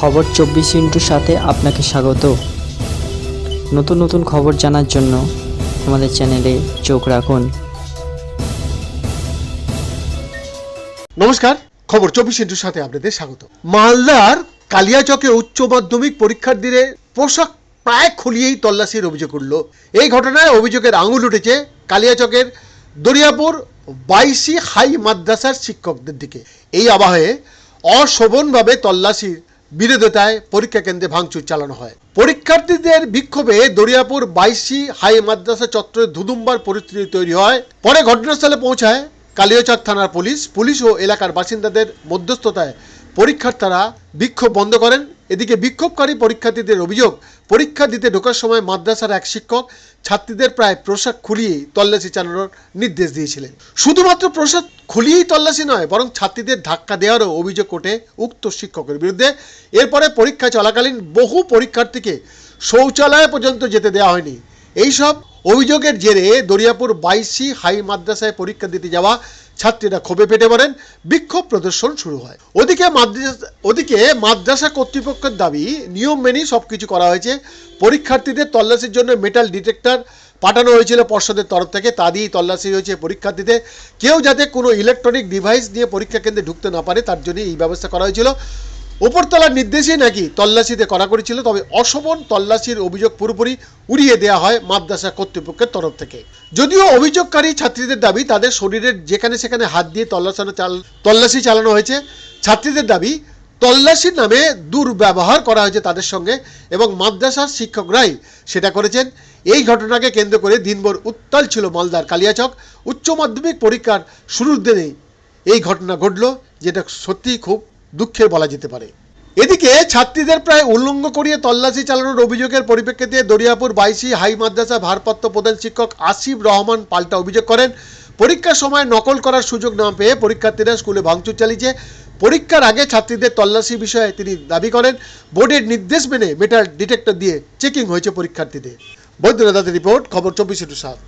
খবর চব্বিশ ইন্টুর সাথে আপনাকে স্বাগত। নতুন নতুন খবর জানার জন্য আমাদের চ্যানেলে চোখ রাখুন। নমস্কার, খবর চব্বিশ ইন্টুর সাথে আপনাদের স্বাগত। মালদার কালিয়াচকে উচ্চ মাধ্যমিক পরীক্ষার দিনে পোশাক প্রায় খুলিয়েই তল্লাশির অভিযোগ উঠল। এই ঘটনায় অভিযোগের আঙুল উঠেছে কালিয়াচকের দরিয়াপুর বাইশি হাই মাদ্রাসার শিক্ষকদের দিকে। এই আবাহে অশোভনভাবে তল্লাশির বিরোধিতায় পরীক্ষা কেন্দ্রে ভাঙচুর চালানো হয়। পরীক্ষার্থীদের বিক্ষোভে দরিয়াপুর বাইশি হাই মাদ্রাসা চত্বরে ধুদুম্বার পরিস্থিতি তৈরি হয়। পরে ঘটনাস্থলে পৌঁছায় কালিয়াচক থানার পুলিশ। পুলিশ ও এলাকার বাসিন্দাদের মধ্যস্থতায় পরীক্ষার্থীরা বিক্ষোভ বন্ধ করেন। এদিকে বিক্ষোভকারী পরীক্ষার্থীদের অভিযোগ, পরীক্ষা দিতে ঢোকার সময় মাদ্রাসার এক শিক্ষক ছাত্রীদের প্রায় পোশাক খুলিয়েই তল্লাশি চালানোর নির্দেশ দিয়েছিলেন। শুধুমাত্র পোশাক খুলিয়েই তল্লাশি নয়, বরং ছাত্রীদের ধাক্কা দেওয়ারও অভিযোগ ওঠে উক্ত শিক্ষকের বিরুদ্ধে। এরপরে পরীক্ষা চলাকালীন বহু পরীক্ষার্থীকে শৌচালয় পর্যন্ত যেতে দেওয়া হয়নি। এইসব অভিযোগের জেরে দরিয়াপুর বাইশি হাই মাদ্রাসায় পরীক্ষা দিতে যাওয়া ছাত্রীরা ক্ষোভে পেটে পড়েন, বিক্ষোভ প্রদর্শন শুরু হয়। ওদিকে ওদিকে মাদ্রাসা কর্তৃপক্ষের দাবি, নিয়ম মেনেই সব কিছু করা হয়েছে। পরীক্ষার্থীদের তল্লাশির জন্য মেটাল ডিটেক্টর পাঠানো হয়েছিল পর্ষদের তরফ থেকে। তা দিয়েই তল্লাশি হয়েছে পরীক্ষার্থীদের। কেউ যাতে কোনো ইলেকট্রনিক ডিভাইস নিয়ে পরীক্ষা কেন্দ্রে ঢুকতে না পারে, তার জন্য এই ব্যবস্থা করা হয়েছিল। উপরতলার নির্দেশে নাকি তল্লাশিতে করা করেছিল তবে অশোভন তল্লাশির অভিযোগ পুরোপুরি উড়িয়ে দেওয়া হয় মাদ্রাসা কর্তৃপক্ষের তরফ থেকে। যদিও অভিযোগকারী ছাত্রীদের দাবি, তাদের শরীরের যেখানে সেখানে হাত দিয়ে তল্লাশানো তল্লাশি চালানো হয়েছে, ছাত্রীদের দাবি, তল্লাশির নামে দুর্ব্যবহার করা হয়েছে তাদের সঙ্গে এবং মাদ্রাসার শিক্ষকরাই সেটা করেছেন। এই ঘটনাকে কেন্দ্র করে দিনভর উত্তাল ছিল মালদার কালিয়াচক। উচ্চ মাধ্যমিক পরীক্ষার শুরুর দিনেই এই ঘটনা ঘটল, যেটা সত্যিই খুব দুঃখের বলা যেতে পারে। এদিকে ছাত্রীদের প্রায় উল্লঙ্ঘ করিয়ে তল্লাশি চালানোর অভিযোগের পরিপ্রেক্ষিতে দরিয়াপুর বাইশি হাই মাদ্রাসা ভারপ্রাপ্ত প্রধান শিক্ষক আসিফ রহমান পাল্টা অভিযোগ করেন, পরীক্ষার সময় নকল করার সুযোগ না পেয়ে পরীক্ষার্থীরা স্কুলে ভাঙচুর চালিয়েছে। পরীক্ষার আগে ছাত্রীদের তল্লাশি বিষয়ে তিনি দাবি করেন, বোর্ডের নির্দেশ মেনে মেটাল ডিটেক্টর দিয়ে চেকিং হয়েছে পরীক্ষার্থীদের। বৈদ্যনাথের রিপোর্ট, খবর চব্বিশ সাত।